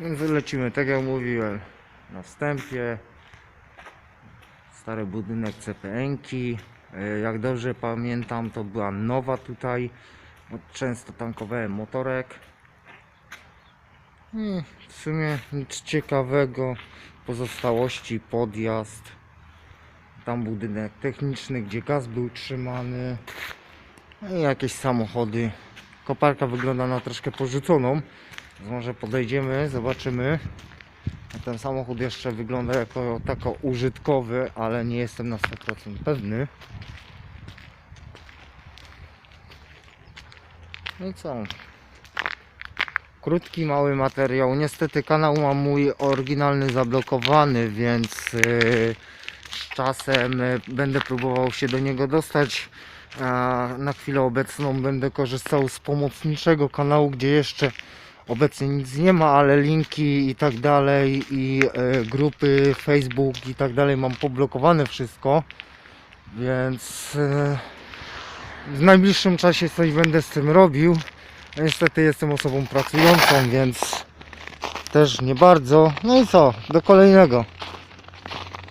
Więc lecimy, tak jak mówiłem na wstępie. Stary budynek CPN-ki. E, Jak dobrze pamiętam, to była nowa tutaj. Często tankowałem motorek. Hmm, w sumie nic ciekawego. Pozostałości, podjazd. Tam budynek techniczny, gdzie gaz był trzymany. No i jakieś samochody. Koparka wygląda na troszkę porzuconą. Może podejdziemy, zobaczymy. Ten samochód jeszcze wygląda jako tako użytkowy, ale nie jestem na 100% pewny. No i co? Krótki, mały materiał. Niestety kanał mam mój oryginalny zablokowany, więc yy, z czasem yy, będę próbował się do niego dostać. Na chwilę obecną będę korzystał z pomocniczego kanału, gdzie jeszcze obecnie nic nie ma, ale linki i tak dalej i e, grupy Facebook i tak dalej mam poblokowane wszystko. Więc e, w najbliższym czasie coś będę z tym robił. Niestety jestem osobą pracującą, więc też nie bardzo. No i co? Do kolejnego.